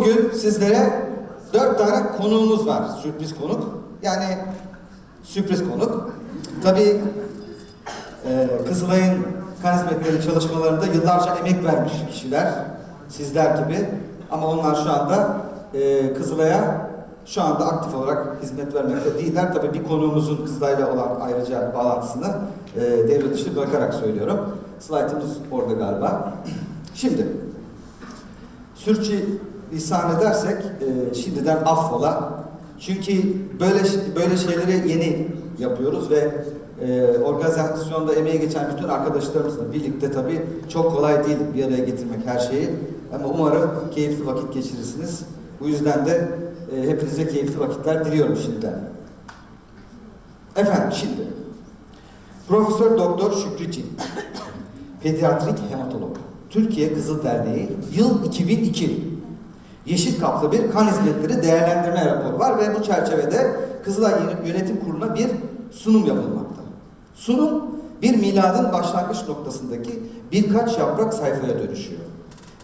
Bugün sizlere dört tane konuğumuz var. Sürpriz konuk. Yani sürpriz konuk. Tabii e, Kızılay'ın kan hizmetleri çalışmalarında yıllarca emek vermiş kişiler. Sizler gibi. Ama onlar şu anda e, Kızılay'a şu anda aktif olarak hizmet vermekte değiller. Tabii bir konuğumuzun Kızılay'la olan ayrıca bağlantısını e, devre dışı bırakarak söylüyorum. Slaytımız orada galiba. Şimdi Sürçü lisan edersek e, şimdiden affola. Çünkü böyle böyle şeyleri yeni yapıyoruz ve e, organizasyonda emeği geçen bütün arkadaşlarımızla birlikte tabii çok kolay değil bir araya getirmek her şeyi. Ama umarım keyifli vakit geçirirsiniz. Bu yüzden de e, hepinize keyifli vakitler diliyorum şimdiden. Efendim şimdi Profesör Doktor Şükrü Çin, pediatrik hematolog. Türkiye Kızıl Derneği yıl 2002 yeşil kaplı bir kan hizmetleri değerlendirme raporu var ve bu çerçevede Kızılay Yönetim Kurulu'na bir sunum yapılmakta. Sunum bir miladın başlangıç noktasındaki birkaç yaprak sayfaya dönüşüyor.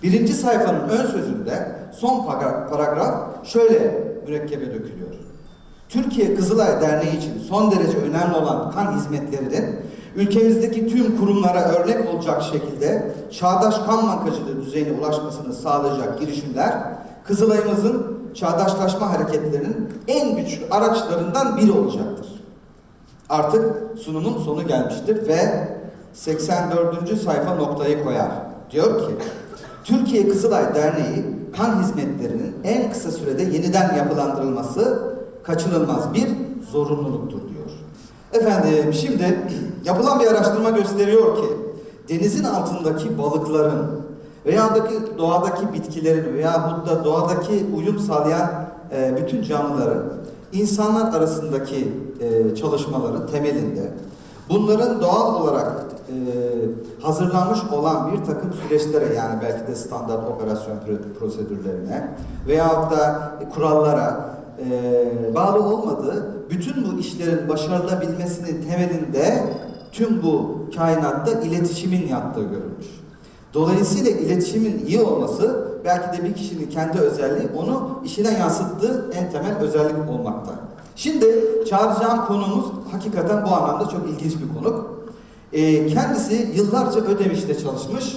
Birinci sayfanın ön sözünde son paragraf şöyle mürekkebe dökülüyor. Türkiye Kızılay Derneği için son derece önemli olan kan hizmetlerinin ülkemizdeki tüm kurumlara örnek olacak şekilde çağdaş kan bankacılığı düzeyine ulaşmasını sağlayacak girişimler Kızılay'ımızın çağdaşlaşma hareketlerinin en güçlü araçlarından biri olacaktır. Artık sunumun sonu gelmiştir ve 84. sayfa noktayı koyar. Diyor ki, Türkiye Kızılay Derneği kan hizmetlerinin en kısa sürede yeniden yapılandırılması kaçınılmaz bir zorunluluktur diyor. Efendim şimdi yapılan bir araştırma gösteriyor ki denizin altındaki balıkların veya da doğadaki bitkilerin veya da doğadaki uyum sağlayan e, bütün canlıların insanlar arasındaki e, çalışmaların temelinde bunların doğal olarak e, hazırlanmış olan bir takım süreçlere yani belki de standart operasyon pro- prosedürlerine veyahut da kurallara e, bağlı olmadığı bütün bu işlerin başarılabilmesinin temelinde tüm bu kainatta iletişimin yattığı görülmüş. Dolayısıyla iletişimin iyi olması belki de bir kişinin kendi özelliği onu işine yansıttığı en temel özellik olmakta. Şimdi çağıracağım konuğumuz hakikaten bu anlamda çok ilginç bir konuk. Ee, kendisi yıllarca Ödemiş'te çalışmış.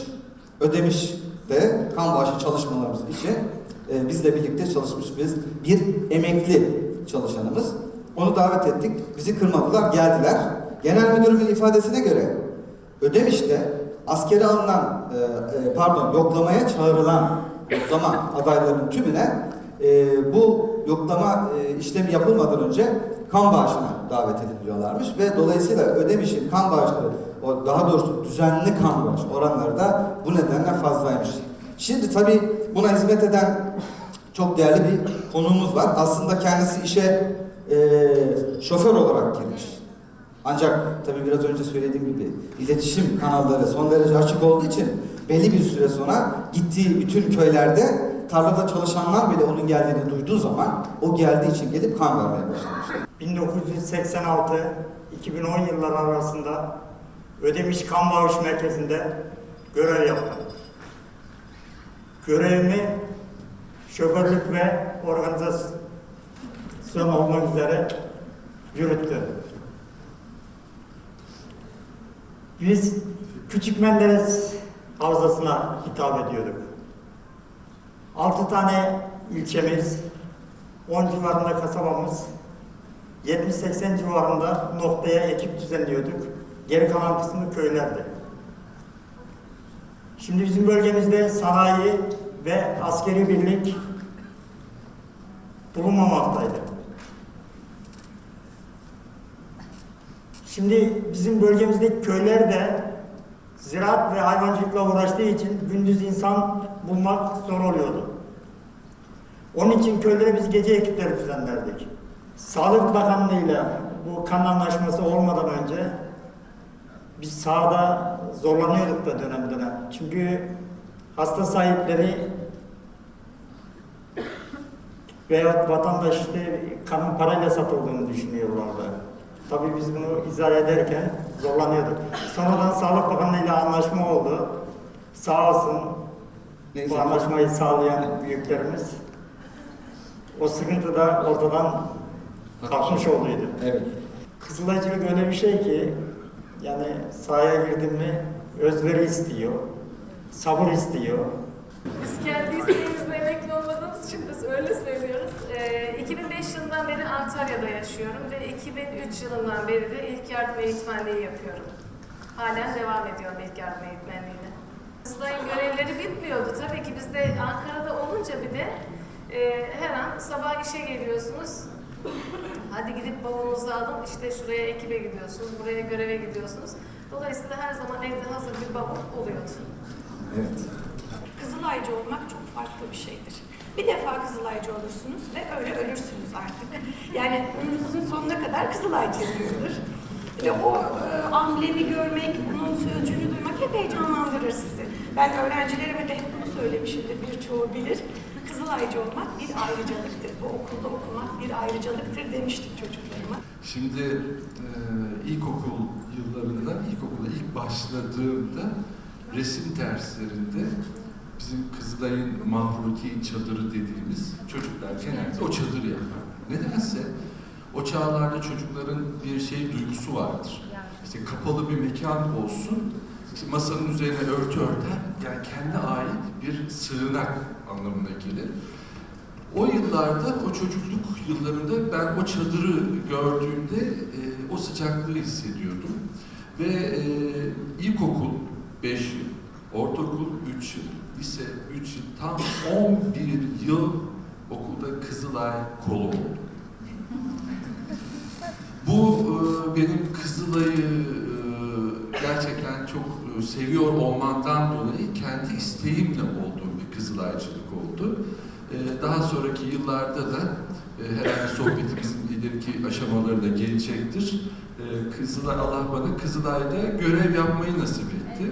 Ödemiş'te kan bağışı çalışmalarımız için e, bizle birlikte çalışmış biz bir emekli çalışanımız. Onu davet ettik. Bizi kırmadılar, geldiler. Genel müdürümün ifadesine göre Ödemiş'te askere alınan, e, e, pardon yoklamaya çağrılan yoklama adaylarının tümüne e, bu yoklama e, işlemi yapılmadan önce kan bağışına davet ediliyorlarmış ve dolayısıyla Ödemiş'in kan bağışları, o daha doğrusu düzenli kan bağış oranları da bu nedenle fazlaymış. Şimdi tabii buna hizmet eden çok değerli bir konuğumuz var. Aslında kendisi işe e, şoför olarak girmiş. Ancak tabii biraz önce söylediğim gibi iletişim kanalları son derece açık olduğu için belli bir süre sonra gittiği bütün köylerde tarlada çalışanlar bile onun geldiğini duyduğu zaman o geldiği için gelip kan vermeye başlamışlar. 1986-2010 yılları arasında Ödemiş Kan Bağış Merkezi'nde görev yaptım. Görevimi şoförlük ve organizasyon olmak üzere yürüttüm. Biz Küçük Menderes Havzası'na hitap ediyorduk. Altı tane ilçemiz, 10 civarında kasabamız, 70-80 civarında noktaya ekip düzenliyorduk. Geri kalan kısmı köylerdi. Şimdi bizim bölgemizde sanayi ve askeri birlik bulunmamaktaydı. Şimdi bizim bölgemizdeki köyler de ziraat ve hayvancılıkla uğraştığı için gündüz insan bulmak zor oluyordu. Onun için köylere biz gece ekipleri düzenlerdik. Sağlık Bakanlığı'yla bu kan anlaşması olmadan önce biz sahada zorlanıyorduk da dönem dönem. Çünkü hasta sahipleri veyahut vatandaş işte kanın parayla satıldığını düşünüyorlardı. Tabii biz bunu izah ederken zorlanıyorduk. Sonradan Sağlık Bakanlığı'yla anlaşma oldu. Sağ olsun Neyse. bu anlaşmayı sağlayan büyüklerimiz. O sıkıntı da ortadan kalkmış olduydu. Evet. Kızılaycılık öyle bir şey ki yani sahaya girdin mi özveri istiyor, sabır istiyor. Biz kendi isteğimizle emekli olmadığımız için biz öyle beri Antalya'da yaşıyorum ve 2003 yılından beri de ilk yardım eğitmenliği yapıyorum. Halen devam ediyorum ilk yardım eğitmenliğine. Kızılay'ın görevleri bitmiyordu. Tabii ki biz de Ankara'da olunca bir de e, her an sabah işe geliyorsunuz. Hadi gidip bavulunuzu alın, işte şuraya ekibe gidiyorsunuz, buraya göreve gidiyorsunuz. Dolayısıyla her zaman evde hazır bir bavul oluyordu. Evet. Kızılaycı olmak çok farklı bir şeydir. Bir defa Kızılaycı olursunuz ve öyle ölürsünüz artık. Yani ömrünüzün sonuna kadar Kızılaycısınızdır. Ve o e, amblemi görmek, onun sözcüğünü duymak hep heyecanlandırır sizi. Ben öğrencilerime de hep bunu söylemişimdir, birçoğu bilir. Kızılaycı olmak bir ayrıcalıktır. Bu okulda okumak bir ayrıcalıktır demiştik çocuklarıma. Şimdi e, ilkokul yıllarında, ilkokula ilk başladığımda resim derslerinde bizim Kızılay'ın mahruki çadırı dediğimiz çocuklar genelde o çadırı yapar. Nedense o çağlarda çocukların bir şey duygusu vardır. İşte kapalı bir mekan olsun, işte masanın üzerine örtü örter, yani kendi ait bir sığınak anlamına gelir. O yıllarda, o çocukluk yıllarında ben o çadırı gördüğümde e, o sıcaklığı hissediyordum. Ve e, ilkokul 5 yıl, ortaokul 3 yıl, lise 3 yıl, tam 11 yıl okulda Kızılay kolu oldum. Bu e, benim Kızılay'ı e, gerçekten çok e, seviyor olmamdan dolayı kendi isteğimle olduğum bir Kızılaycılık oldu. Daha sonraki yıllarda da e, herhalde sohbetimizin ileriki aşamaları da gelecektir. E, Kızılay, Allah bana Kızılay'da görev yapmayı nasip etti.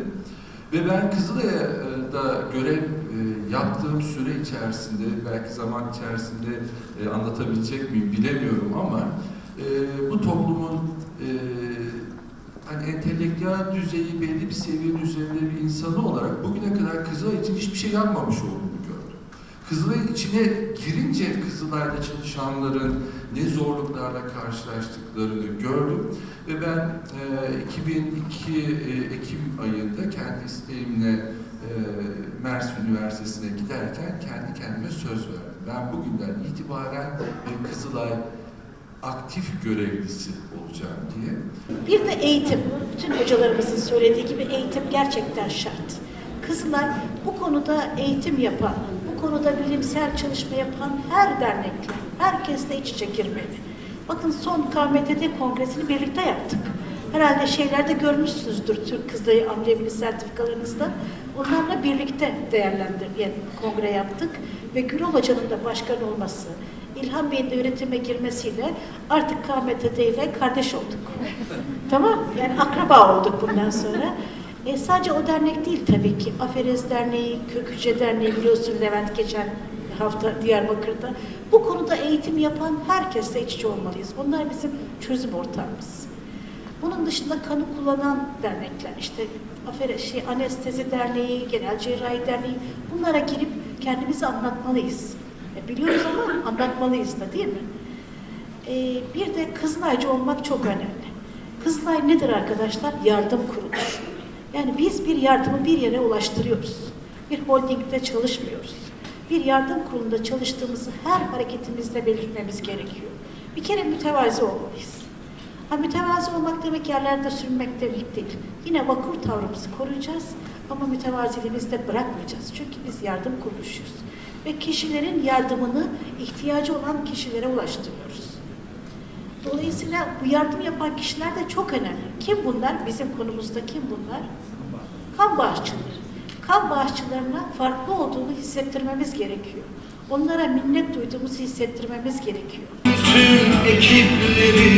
Ve ben Kızılay'da görev e, yaptığım süre içerisinde, belki zaman içerisinde e, anlatabilecek miyim bilemiyorum ama e, bu toplumun e, hani entelektüel düzeyi belli bir seviyenin üzerinde bir insanı olarak bugüne kadar Kızılay için hiçbir şey yapmamış olduğunu gördüm. Kızılay'ın içine girince Kızılay'da çalışanların ne zorluklarla karşılaştıklarını gördüm. Ve ben e, 2002 e, Ekim ayında kendi isteğimle e, Mersin Üniversitesi'ne giderken kendi kendime söz verdim. Ben bugünden itibaren bir Kızılay aktif görevlisi olacağım diye. Bir de eğitim. Bütün hocalarımızın söylediği gibi eğitim gerçekten şart. Kızlar bu konuda eğitim yapan, bu konuda bilimsel çalışma yapan her dernekle, herkesle iç içe girmeli. Bakın son KMT'de kongresini birlikte yaptık. Herhalde şeylerde görmüşsünüzdür Türk Kızları amblemini sertifikalarınızda. Onlarla birlikte değerlendir, yani kongre yaptık ve Gürol Hoca'nın da başkan olması, İlhan Bey'in de yönetime girmesiyle artık KMTD ile kardeş olduk. tamam Yani akraba olduk bundan sonra. E, sadece o dernek değil tabii ki. Aferez Derneği, Kök Hücre Derneği biliyorsun Levent geçen hafta Diyarbakır'da. Bu konuda eğitim yapan herkesle iç içe olmalıyız. Bunlar bizim çözüm ortağımız. Bunun dışında kanı kullanan dernekler, işte Aferez, şey, Anestezi Derneği, Genel Cerrahi Derneği, bunlara girip kendimizi anlatmalıyız. E, biliyoruz ama anlatmalıyız da değil mi? E, bir de Kızılaycı olmak çok önemli. Kızılay nedir arkadaşlar? Yardım kuruluşu. Yani biz bir yardımı bir yere ulaştırıyoruz. Bir holdingde çalışmıyoruz. Bir yardım kurulunda çalıştığımızı her hareketimizde belirtmemiz gerekiyor. Bir kere mütevazi olmalıyız. Ha, mütevazi olmak demek yerlerde sürünmek demek değil. Yine vakur tavrımızı koruyacağız ama mütevaziliğimizi de bırakmayacağız. Çünkü biz yardım kuruluşuyuz. Ve kişilerin yardımını ihtiyacı olan kişilere ulaştırıyoruz. Dolayısıyla bu yardım yapan kişiler de çok önemli. Kim bunlar? Bizim konumuzda kim bunlar? Kan bağışçıları. Kan bağışçılarına farklı olduğunu hissettirmemiz gerekiyor. Onlara minnet duyduğumuzu hissettirmemiz gerekiyor. Tüm ekipleri